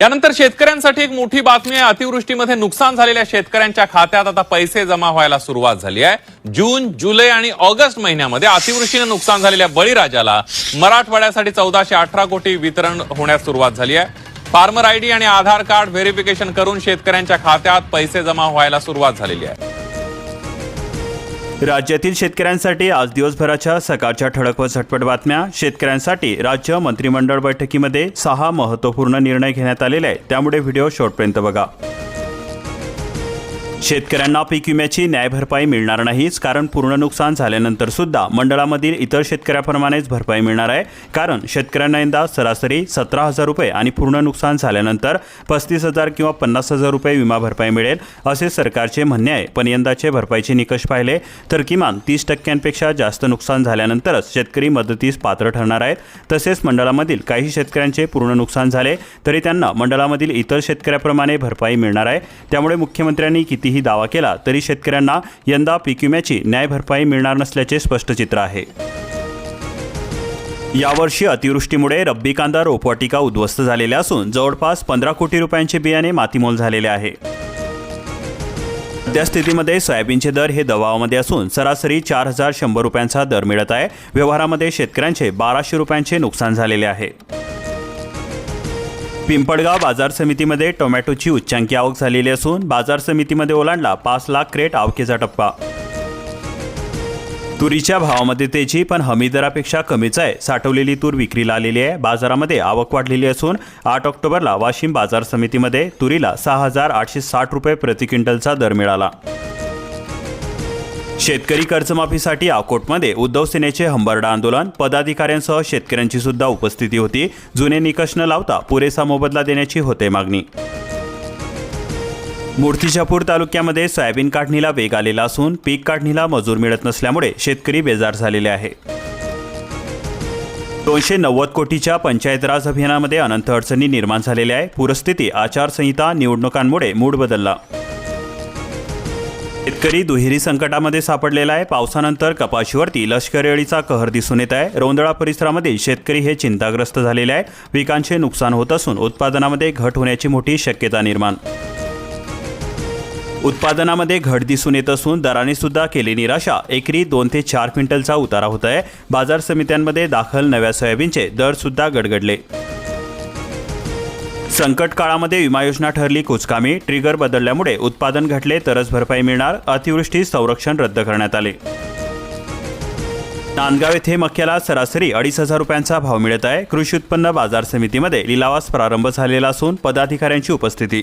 यानंतर शेतकऱ्यांसाठी एक मोठी बातमी आहे. अतिवृष्टीमध्ये नुकसान झालेल्या शेतकऱ्यांच्या खात्यात आता पैसे जमा व्हायला सुरुवात झाली आहे. जून जुलै आणि ऑगस्ट महिन्यामध्ये अतिवृष्टीने नुकसान झालेल्या बळीराजाला मराठवाड्यासाठी चौदाशे अठरा कोटी वितरण होण्यास सुरुवात झाली आहे. फार्मर आयडी आणि आधार कार्ड व्हेरिफिकेशन करून शेतकऱ्यांच्या खात्यात पैसे जमा व्हायला सुरुवात झालेली आहे. राज्यातील शेतकऱ्यांसाठी आज दिवसभराच्या सकाळच्या ठळक व झटपट बातम्या. शेतकऱ्यांसाठी राज्य मंत्रिमंडळ बैठकीमध्ये सहा महत्त्वपूर्ण निर्णय घेण्यात आलेले आहेत. त्यामुळे व्हिडिओ शेवटपर्यंत बघा. शेतकऱ्यांना पीक विम्याची न्याय भरपाई मिळणार नाहीच कारण पूर्ण नुकसान झाल्यानंतर सुद्धा मंडळामधील इतर शेतकऱ्याप्रमाणेच भरपाई मिळणार आहे. कारण शेतकऱ्यांना यंदा सरासरी सतरा हजार रुपये आणि पूर्ण नुकसान झाल्यानंतर पस्तीस हजार किंवा पन्नास हजार रुपये विमा भरपाई मिळेल असे सरकारचे म्हणणे आहे. पण यंदाचे भरपाईचे निकष पाहिले तर किमान तीस टक्क्यांपेक्षा जास्त नुकसान झाल्यानंतरच शेतकरी मदतीस पात्र ठरणार आहेत. तसेच मंडळामधील काही शेतकऱ्यांचे पूर्ण नुकसान झाले तरी त्यांना मंडळामधील इतर शेतकऱ्याप्रमाणे भरपाई मिळणार आहे. त्यामुळे मुख्यमंत्र्यांनी किती कितीही दावा केला तरी शेतकऱ्यांना यंदा पीक विम्याची न्याय भरपाई मिळणार नसल्याचे स्पष्ट चित्र आहे. यावर्षी अतिवृष्टीमुळे रब्बी कांदा रोपवाटिका उद्ध्वस्त झालेल्या असून जवळपास पंधरा कोटी रुपयांचे बियाणे मातीमोल झालेले आहे. सध्या स्थितीमध्ये सोयाबीनचे दर हे दबावामध्ये असून सरासरी चार हजार शंभर रुपयांचा दर मिळत आहे. व्यवहारामध्ये शेतकऱ्यांचे बाराशे रुपयांचे नुकसान झालेले आहे. पिंपळगाव बाजार समितीमध्ये टोमॅटोची उच्चांकी आवक झालेली असून बाजार समितीमध्ये ओलांडला पाच लाख क्रेट आवकेचा टप्पा. तुरीच्या भावामध्ये तेजी पण हमी दरापेक्षा कमीच आहे. साठवलेली तूर विक्रीला आलेली आहे. बाजारामध्ये आवक वाढलेली असून आठ ऑक्टोबरला वाशिम बाजार समितीमध्ये तुरीला सहा हजार आठशे साठ रुपये प्रति क्विंटलचा दर मिळाला. शेतकरी कर्जमाफीसाठी अकोटमध्ये उद्धव सेनेचे हंबरडा आंदोलन. पदाधिकाऱ्यांसह शेतकऱ्यांची सुद्धा उपस्थिती होती. जुने निकष न लावता पुरेसा मोबदला देण्याची होते मागणी. मूर्तिजापूर तालुक्यामध्ये सोयाबीन काढणीला वेग आलेला असून पीक काढणीला मजूर मिळत नसल्यामुळे शेतकरी बेजार झालेले आहे. दोनशे नव्वद कोटीच्या पंचायत राज अभियानामध्ये अनंत अडचणी निर्माण झालेल्या आहे पूरस्थिती आचारसंहिता निवडणुकांमुळे मूड बदलला. शेतकरी दुहेरी संकटामध्ये सापडलेला आहे. पावसानंतर कपाशीवरती लष्करी अळीचा कहर दिसून येत आहे. रोंदळा परिसरामध्ये शेतकरी हे चिंताग्रस्त झालेले आहे. पिकांचे नुकसान होत असून उत्पादनामध्ये घट होण्याची मोठी शक्यता निर्माण. उत्पादनामध्ये घट दिसून येत असून दराने सुद्धा केली निराशा. एकरी दोन ते चार क्विंटलचा उतारा होत आहे. बाजार समित्यांमध्ये दाखल नव्या सोयाबीनचे दर सुद्धा गडगडले. संकट काळामध्ये विमा योजना ठरली कुचकामी ट्रिगर बदलल्यामुळे उत्पादन घटले तरच भरपाई मिळणार अतिवृष्टी संरक्षण रद्द करण्यात आले. नांदगाव येथे मक्याला सरासरी अडीच हजार रुपयांचा भाव मिळत आहे. कृषी उत्पन्न बाजार समितीमध्ये लिलावास प्रारंभ झालेला असून पदाधिकाऱ्यांची उपस्थिती.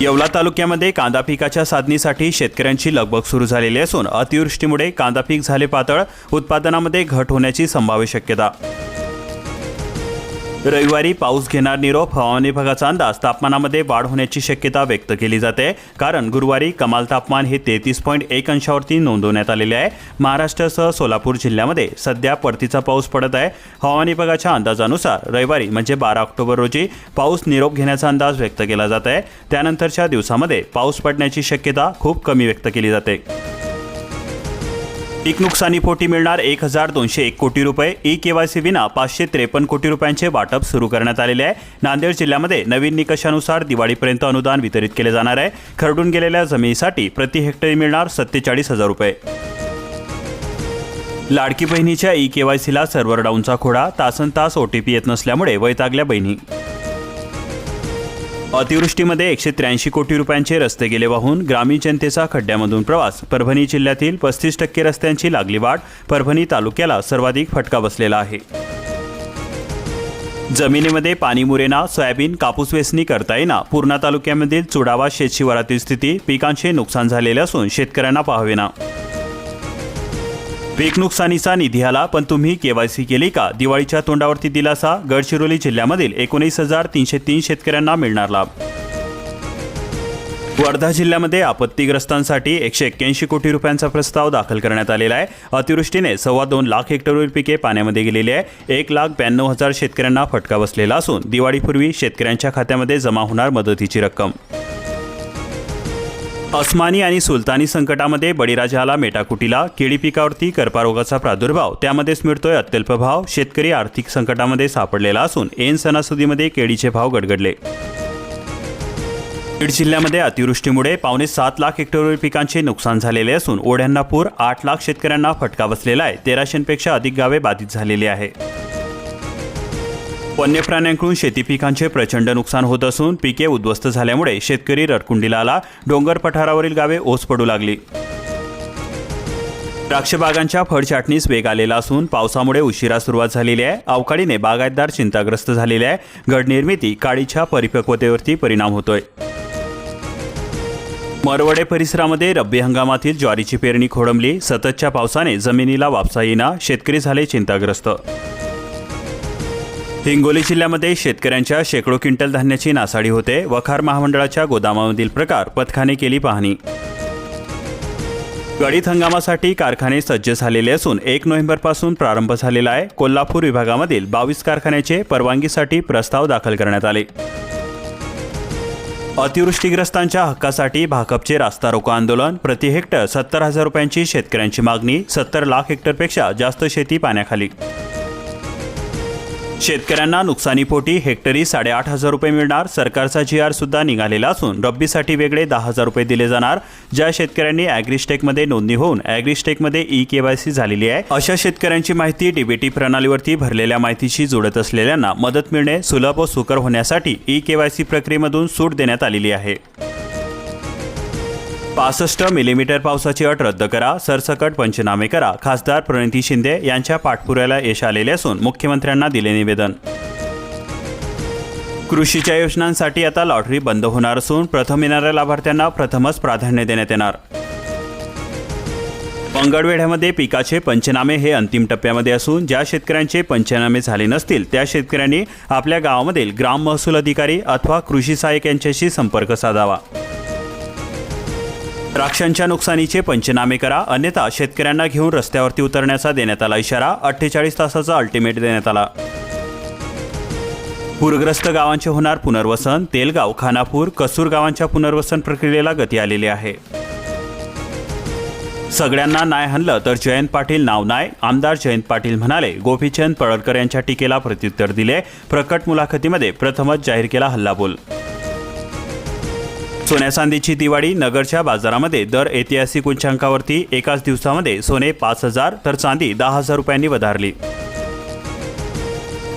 येवला तालुक्यामध्ये कांदा पिकाच्या साधणीसाठी शेतकऱ्यांची लगबग सुरू झालेली असून अतिवृष्टीमुळे कांदा पीक झाले पातळ उत्पादनामध्ये घट होण्याची संभाव्य शक्यता. रविवारी पाऊस घेणार निरोप हवामान विभागाचा अंदाज तापमानामध्ये वाढ होण्याची शक्यता व्यक्त केली जाते. कारण गुरुवारी कमाल तापमान हे तेहतीस पॉईंट एक अंशावरती नोंदवण्यात आलेले आहे. महाराष्ट्रासह सोलापूर जिल्ह्यामध्ये सध्या परतीचा पाऊस पडत आहे. हवामान विभागाच्या अंदाजानुसार रविवारी म्हणजे बारा ऑक्टोबर रोजी पाऊस निरोप घेण्याचा अंदाज व्यक्त केला जात आहे. त्यानंतरच्या दिवसामध्ये पाऊस पडण्याची शक्यता खूप कमी व्यक्त केली जाते. पीक नुकसानीपोटी मिळणार एक हजार दोनशे एक कोटी रुपये. ई केवायसी विना पाचशे त्रेपन्न कोटी रुपयांचे वाटप सुरू करण्यात आलेले आहे. नांदेड जिल्ह्यामध्ये नवीन निकषानुसार दिवाळीपर्यंत अनुदान वितरित केले जाणार आहे. खरडून गेलेल्या जमिनीसाठी प्रति हेक्टरी मिळणार सत्तेचाळीस हजार रुपये. लाडकी बहिणीच्या ई केवायसीला सर्व्हर डाऊनचा खोडा. तासन तास ओ टी पी येत नसल्यामुळे वैतागल्या बहिणी. अतिवृष्टीमध्ये एकशे त्र्याऐंशी कोटी रुपयांचे रस्ते गेले वाहून ग्रामीण जनतेचा खड्ड्यामधून प्रवास. परभणी जिल्ह्यातील पस्तीस टक्के रस्त्यांची लागली वाढ परभणी तालुक्याला सर्वाधिक फटका बसलेला आहे. जमिनीमध्ये पाणी मुरेना सोयाबीन कापूस वेचणी करता येईना. पूर्णा तालुक्यामधील चुडावा शेतशिवारातील स्थिती पिकांचे नुकसान झालेले असून शेतकऱ्यांना पाहावेना. पीक नुकसानीचा निधी आला पण तुम्ही केवायसी केली का? दिवाळीच्या तोंडावरती दिलासा? गडचिरोली जिल्ह्यामधील एकोणीस हजार तीनशे तीन शेतकऱ्यांना मिळणार लाभ वर्धा जिल्ह्यामध्ये आपत्तीग्रस्तांसाठी एकशे एक्क्याऐंशी कोटी रुपयांचा प्रस्ताव दाखल करण्यात आलेला आहे. अतिवृष्टीने सव्वा दोन लाख हेक्टरवरील पिके पाण्यामध्ये गेलेली आहे. एक लाख ब्याण्णव हजार शेतकऱ्यांना फटका बसलेला असून दिवाळीपूर्वी शेतकऱ्यांच्या खात्यामध्ये जमा होणार मदतीची रक्कम. अस्मानी आणि सुलतानी संकटामध्ये बळीराजाला मेटाकुटीला केळी पिकावरती कर्पारोगाचा प्रादुर्भाव त्यामध्येच मिळतोय अत्यल्प भाव शेतकरी आर्थिक संकटामध्ये सापडलेला असून ऐन सणासुदीमध्ये केळीचे भाव गडगडले. बीड जिल्ह्यामध्ये अतिवृष्टीमुळे पावणे सात लाख हेक्टरवरील पिकांचे नुकसान झालेले असून ओढ्यांना पूर आठ लाख शेतकऱ्यांना फटका बसलेला आहे. तेराशेंपेक्षा अधिक गावे बाधित झालेली आहे. वन्य प्राण्यांकडून शेती पिकांचे प्रचंड नुकसान होत असून पिके उद्ध्वस्त झाल्यामुळे शेतकरी रडकुंडीला आला डोंगर पठारावरील गावे ओस पडू लागली. द्राक्षबागांच्या फळ छाटणीस वेग आलेला असून पावसामुळे उशिरा सुरुवात झालेली आहे. अवकाळीने बागायतदार चिंताग्रस्त झालेले आहे. घड निर्मिती काळीच्या परिपक्वतेवरती परिणाम होतोय. मरवडे परिसरामध्ये रब्बी हंगामातील ज्वारीची पेरणी खोडंबली. सततच्या पावसाने जमिनीला वापसा येईना शेतकरी झाले चिंताग्रस्त. हिंगोली जिल्ह्यामध्ये शेतकऱ्यांच्या शेकडो क्विंटल धान्याची नासाडी होते. वखार महामंडळाच्या गोदामामधील प्रकार पथकाने केली पाहणी. गळीत हंगामासाठी कारखाने सज्ज झालेले असून एक नोव्हेंबरपासून प्रारंभ झालेला आहे. कोल्हापूर विभागामधील बावीस कारखान्याचे परवानगीसाठी प्रस्ताव दाखल करण्यात आले. अतिवृष्टीग्रस्तांच्या हक्कासाठी भाकपचे रास्ता रोको आंदोलन. प्रति हेक्टर सत्तर हजार रुपयांची शेतकऱ्यांची मागणी सत्तर लाख हेक्टरपेक्षा जास्त शेती पाण्याखाली. शेतकऱ्यांना नुकसानीपोटी हेक्टरी साडेआठ हजार रुपये मिळणार. सरकारचा जी आर सुद्धा निघालेला असून रब्बीसाठी वेगळे दहा हजार रुपये दिले जाणार ज्या शेतकऱ्यांनी ॲग्रिस्टेकमध्ये नोंदणी होऊन ॲग्रिस्टेकमध्ये ई केवायसी झालेली आहे. अशा शेतकऱ्यांची माहिती डीबीटी प्रणालीवरती भरलेल्या माहितीशी जोडत असलेल्यांना मदत मिळणे सुलभ व सुकर होण्यासाठी ई केवायसी प्रक्रियेमधून सूट देण्यात आलेली आहे. पासष्ट मिलीमीटर पावसाची अट रद्द करा सरसकट पंचनामे करा खासदार प्रणिती शिंदे यांच्या पाठपुऱ्याला यश आलेले असून मुख्यमंत्र्यांना दिले निवेदन. कृषीच्या योजनांसाठी आता लॉटरी बंद होणार असून प्रथम येणाऱ्या लाभार्थ्यांना प्रथमच प्राधान्य देण्यात येणार. मंगळवेढ्यामध्ये पिकाचे पंचनामे हे अंतिम टप्प्यामध्ये असून ज्या शेतकऱ्यांचे पंचनामे झाले नसतील त्या शेतकऱ्यांनी आपल्या गावामधील ग्राम महसूल अधिकारी अथवा कृषी सहाय्यक यांच्याशी संपर्क साधावा. द्राक्षांच्या नुकसानीचे पंचनामे करा. अन्यथा शेतकऱ्यांना घेऊन रस्त्यावरती उतरण्याचा देण्यात आला इशारा. अठ्ठेचाळीस तासाचा अल्टिमेट देण्यात आला. पूरग्रस्त गावांचे होणार पुनर्वसन. तेलगाव खानापूर कसूर गावांच्या पुनर्वसन प्रक्रियेला गती आलेली आहे. सगळ्यांना नाय हनलं तर जयंत पाटील नाव नाय आमदार जयंत पाटील म्हणाले गोपीचंद पडळकर यांच्या टीकेला प्रत्युत्तर दिले. प्रकट मुलाखतीमध्ये प्रथमच जाहीर केला हल्लाबोल. सोन्या चांदीची दिवाळी नगरच्या बाजारामध्ये दर ऐतिहासिक उंचांकावरती एकाच दिवसामध्ये सोने पाच हजार तर चांदी दहा हजार रुपयांनी वधारली.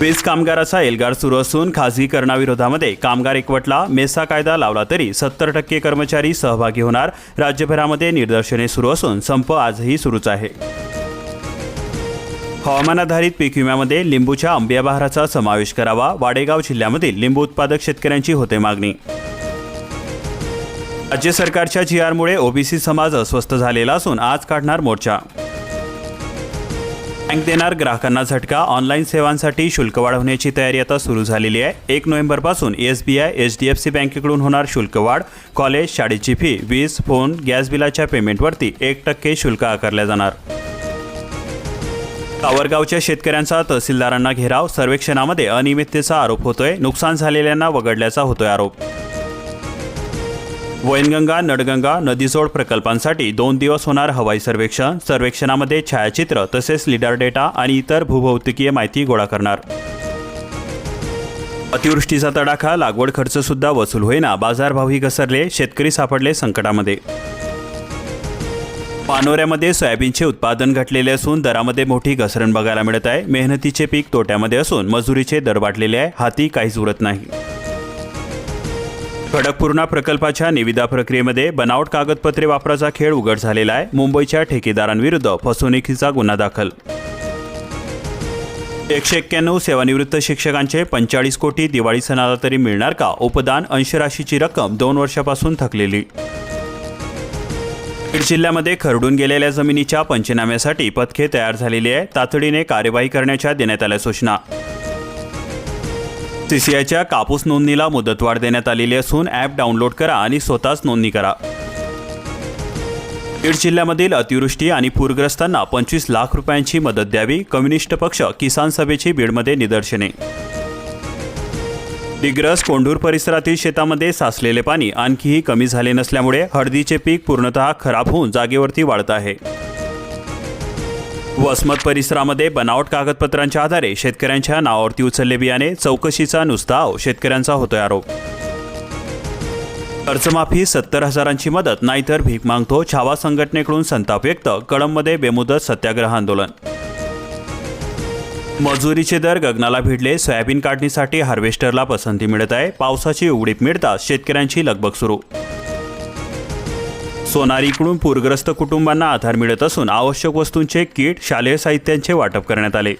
वीज कामगाराचा एल्गार सुरू असून खासगीकरणाविरोधामध्ये कामगार एकवटला मेसा कायदा लावला तरी सत्तर टक्के कर्मचारी सहभागी होणार. राज्यभरामध्ये निदर्शने सुरू असून संप आजही सुरूच आहे. हवामानाधारित पीक विम्यामध्ये लिंबूच्या आंबिया बहाराचा समावेश करावा. वाडेगाव जिल्ह्यामधील लिंबू उत्पादक शेतकऱ्यांची होते मागणी. राज्य सरकारच्या जी आरमुळे ओबीसी समाज अस्वस्थ झालेला असून आज काढणार मोर्चा. बँक देणार ग्राहकांना झटका ऑनलाईन सेवांसाठी शुल्क वाढवण्याची तयारी आता सुरू झालेली आहे. एक नोव्हेंबरपासून S B I H D F C बँकेकडून होणार शुल्क वाढ कॉलेज शाळेची फी वीज फोन गॅस बिलाच्या पेमेंटवरती एक टक्के शुल्क आकारल्या जाणार. कावरगावच्या शेतकऱ्यांचा तहसीलदारांना घेराव सर्वेक्षणामध्ये अनियमिततेचा आरोप होतोय नुकसान झालेल्यांना वगळल्याचा होतोय आरोप. वैनगंगा नडगंगा नदीजोड प्रकल्पांसाठी दोन दिवस होणार हवाई सर्वेक्षण. सर्वेक्षणामध्ये छायाचित्र तसेच लिडर डेटा आणि इतर भूभौतिकीय माहिती गोळा करणार. अतिवृष्टीचा तडाखा लागवड खर्च सुद्धा वसूल होईना बाजारभावही घसरले शेतकरी सापडले संकटामध्ये. पानोऱ्यामध्ये सोयाबीनचे उत्पादन घटलेले असून दरामध्ये मोठी घसरण बघायला मिळत आहे. मेहनतीचे पीक तोट्यामध्ये असून मजुरीचे दर वाढलेले आहे. हाती काहीच उरत नाही. खडकपूर्णा प्रकल्पाच्या निविदा प्रक्रियेमध्ये बनावट कागदपत्रे वापराचा खेळ उघड झालेला आहे. मुंबईच्या ठेकेदारांविरुद्ध फसवणुकीचा गुन्हा दाखल. एकशे एक्क्याण्णव सेवानिवृत्त शिक्षकांचे पंचाळीस कोटी दिवाळी सणाला तरी मिळणार का? उपदान अंशराशीची रक्कम दोन वर्षापासून थकलेली. बीड जिल्ह्यामध्ये खरडून गेलेल्या जमिनीच्या पंचनाम्यासाठी पथके तयार झालेली आहे. तातडीने कार्यवाही करण्याच्या देण्यात आल्या सूचना. सीसीआयच्या कापूस नोंदणीला मुदतवाढ देण्यात आलेली असून ॲप डाउनलोड करा आणि स्वतःच नोंदणी करा. बीड जिल्ह्यामधील अतिवृष्टी आणि पूरग्रस्तांना पंचवीस लाख रुपयांची मदत द्यावी कम्युनिस्ट पक्ष किसान सभेची बीडमध्ये निदर्शने. दिग्रस कोंढूर परिसरातील शेतामध्ये साचलेले पाणी आणखीही कमी झाले नसल्यामुळे हळदीचे पीक पूर्णतः खराब होऊन जागेवरती वाढत आहे. वसमत परिसरामध्ये बनावट कागदपत्रांच्या आधारे शेतकऱ्यांच्या नावावरती उचलले बियाणे चौकशीचा नुसता आव शेतकऱ्यांचा होतोय आरोप. कर्जमाफी सत्तर हजारांची मदत नाहीतर भीक मागतो छावा संघटनेकडून संताप व्यक्त कळंबमध्ये बेमुदत सत्याग्रह आंदोलन. मजुरीचे दर गगनाला भिडले सोयाबीन काढणीसाठी हार्वेस्टरला पसंती मिळत आहे पावसाची उघडीप मिळताच शेतकऱ्यांची लगबग सुरू. सोनारीकडून पूरग्रस्त कुटुंबांना आधार मिळत असून आवश्यक वस्तूंचे किट शालेय साहित्यांचे वाटप करण्यात आले.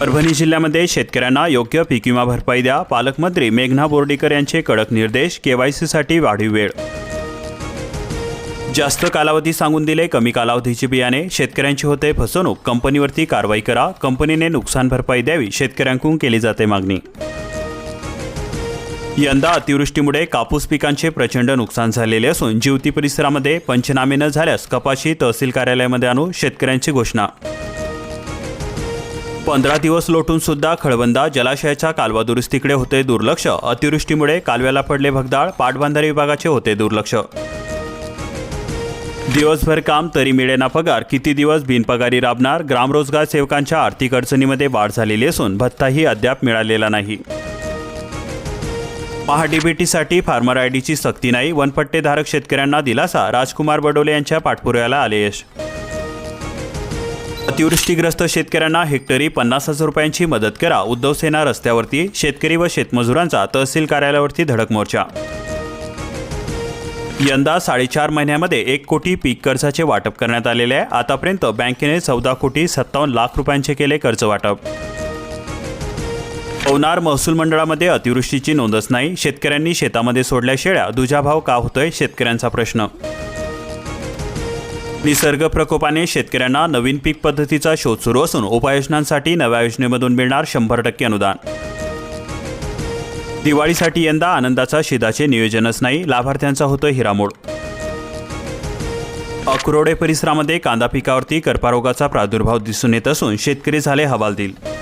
परभणी जिल्ह्यामध्ये शेतकऱ्यांना योग्य पीक विमा भरपाई द्या. पालकमंत्री मेघना बोर्डीकर यांचे कडक निर्देश केवायसीसाठी वाढीव वेळ. जास्त कालावधी सांगून दिले कमी कालावधीची बियाणे. शेतकऱ्यांची होते फसवणूक. कंपनीवरती कारवाई करा. कंपनीने नुकसान भरपाई द्यावी. शेतकऱ्यांकडून केली जाते मागणी. यंदा अतिवृष्टीमुळे कापूस पिकांचे प्रचंड नुकसान झालेले असून जिवती परिसरामध्ये पंचनामे न झाल्यास कपाशी तहसील कार्यालयामध्ये आणू शेतकऱ्यांची घोषणा. पंधरा दिवस लोटून सुद्धा खळबंदा जलाशयाच्या कालवा दुरुस्तीकडे होते दुर्लक्ष. अतिवृष्टीमुळे कालव्याला पडले भगदाळ पाटबंधारे विभागाचे होते दुर्लक्ष. दिवसभर काम तरी मिळेना पगार. किती दिवस बिनपगारी राबणार? ग्रामरोजगार सेवकांच्या आर्थिक अडचणीमध्ये वाढ झालेली असून भत्ताही अद्याप मिळालेला नाही. महाडीबीटीसाठी फार्मर आय डीची सक्ती नाही. वनपट्टेधारक शेतकऱ्यांना दिलासा. राजकुमार बडोले यांच्या पाठपुराव्याला आले यश अतिवृष्टीग्रस्त शेतकऱ्यांना हेक्टरी पन्नास हजार रुपयांची मदत करा. उद्धव सेना रस्त्यावरती शेतकरी व शेतमजुरांचा तहसील कार्यालयावरती धडक मोर्चा. यंदा साडेचार महिन्यामध्ये एक कोटी पीक कर्जाचे वाटप करण्यात आलेले आहे. आतापर्यंत बँकेने चौदा कोटी सत्तावन्न लाख रुपयांचे केले कर्ज वाटप पवनार महसूल मंडळामध्ये अतिवृष्टीची नोंदच नाही. शेतकऱ्यांनी शेतामध्ये सोडल्या शेळ्या. दुजाभाव का होतोय? शेतकऱ्यांचा प्रश्न. निसर्ग प्रकोपाने शेतकऱ्यांना नवीन पीक पद्धतीचा शोध सुरू असून उपाययोजनांसाठी नव्या योजनेमधून मिळणार शंभर टक्के अनुदान. दिवाळीसाठी यंदा आनंदाचा शिदाचे नियोजनच नाही. लाभार्थ्यांचा होतोय हिरामोड. अक्रोडे परिसरामध्ये कांदा पिकावरती कर्पारोगाचा प्रादुर्भाव दिसून येत असून शेतकरी झाले हवालदिल.